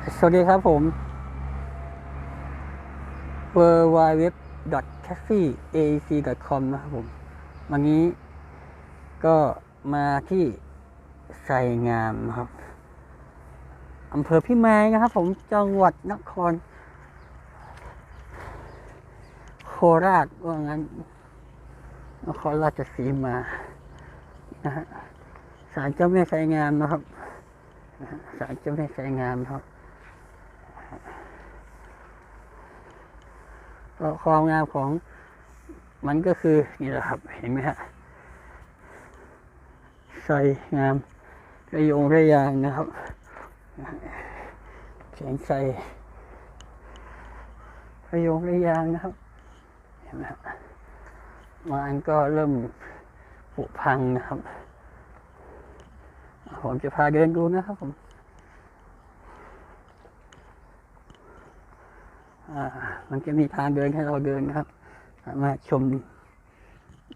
สวัสดีครับผม w w w c a f e a c c o m นะครับผม วันนี้ก็มาที่ไซงามนะครับอำเภอพิมายนะครับผมจังหวัดนคร โคราชว่างั้น นครราชสีมานะฮะศาลเจ้าแม่ไซงามนะครับศาลเจ้าแม่ไซงามนะครับ ความงามของมันก็คือนี่แหละครับ เห็นไหมฮะใส่งามระยงระยางนะครับแสงใสระยงระยางนะครับ เห็นไหมฮะบางอันก็เริ่มผุพังนะครับ ผมจะพาเดินดูนะครับผม อ่า มันจะมีทางเดินให้เราเดินนะครับ สามารถชม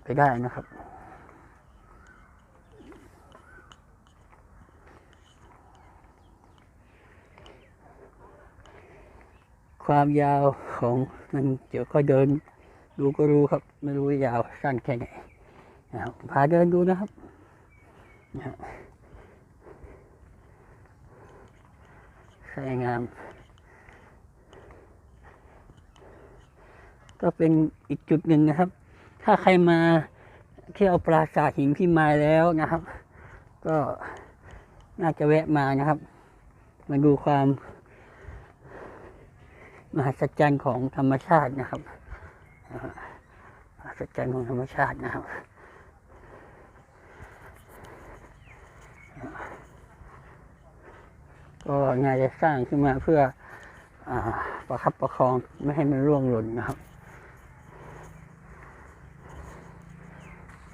ไปได้นะครับความยาวของมันเดี๋ยวก็เดินดูก็รู้ครับ ไม่รู้ยาวสั้นแค่ไหนนะครับพาเดินดูนะครับนะสวยงาม ก็เป็นอีกจุดหนึ่งนะครับ ถ้าใครมาเที่ยวปราสาทหินพิมายแล้วนะครับ ก็น่าจะแวะมานะครับ มาดูความมหัศจรรย์ของธรรมชาตินะครับมหัศจรรย์ของธรรมชาตินะครับก็งานจะสร้างขึ้นมาเพื่ออประคับประคองไม่ให้มันร่วงหล่นนะครับ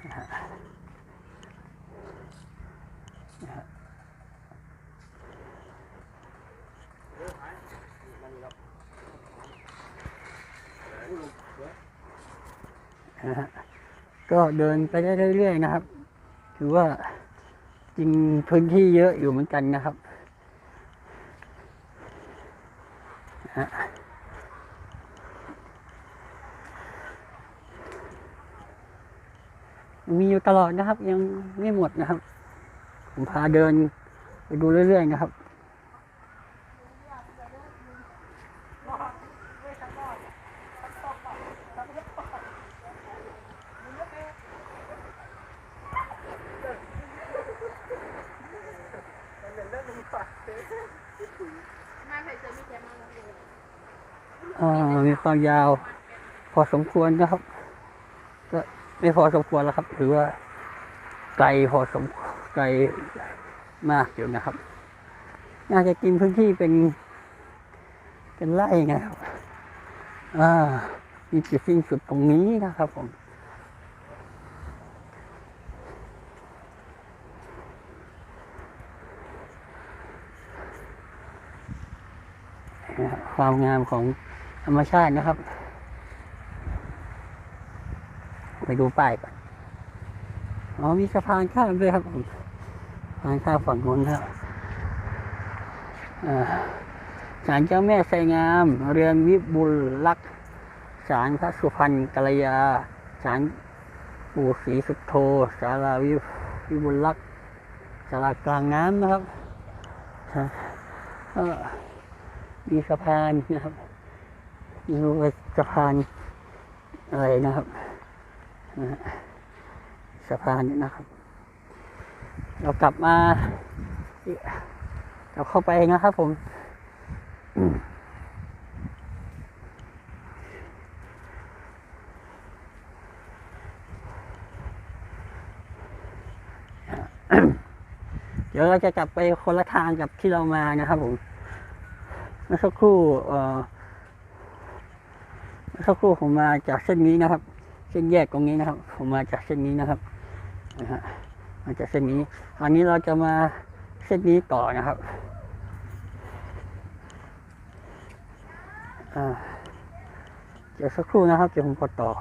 นะฮะ ก็เดินไปได้เรื่อยๆนะครับ ถือว่าจริงพื้นที่เยอะอยู่เหมือนกันนะครับ ฮะ มีอยู่ตลอดนะครับ ยังไม่หมดนะครับ ผมพาเดินไปดูเรื่อยๆนะครับอ่ามีความยาว พอสมควรนะครับ ไม่พอสมควรแล้วครับ ถือว่าไกลพอสมไกลมากอยู่นะครับ น่าจะกินพื้นที่เป็น เป็นไร่นะครับอ่ามีจุดสิ้นสุดตรงนี้นะครับผมนะครับความงามของธรรมชาตินะครับ ไปดูป้ายก่อนอ๋อมีสะพานข้ามด้วยครับผมสะพานข้ามฝั่งนู้นครับศาลเจ้าแม่ไสงาม เรือนวิบุลลักษณ์ศาลพระสุพรรณกัลยาศาลปู่ศรีสุโธศาลาวิวิบุลลักษณ์ศาลากลางน้ำนะครับก็มีสะพานนะครับม่รู้ว่าสะพานอะไรนะครับ สะพานนี้นะครับ เรากลับมาเราเข้าไปนะครับผมอืมเดี๋ยวเราจะกลับไปคนละทางกับที่เรามานะครับผมเมื่อสักครู่เอ่อเมื่อสักครู่ผมมาจากเส้นนี้นะครับ เส้นแยกตรงนี้นะครับ ผมมาจากเส้นนี้นะครับนะฮะมาจากเส้นนี้ อันนี้เราจะมาเส้นนี้ต่อนะครับอ่าเดี๋ยวสักครู่นะครับเดี๋ยวผมกดต่อ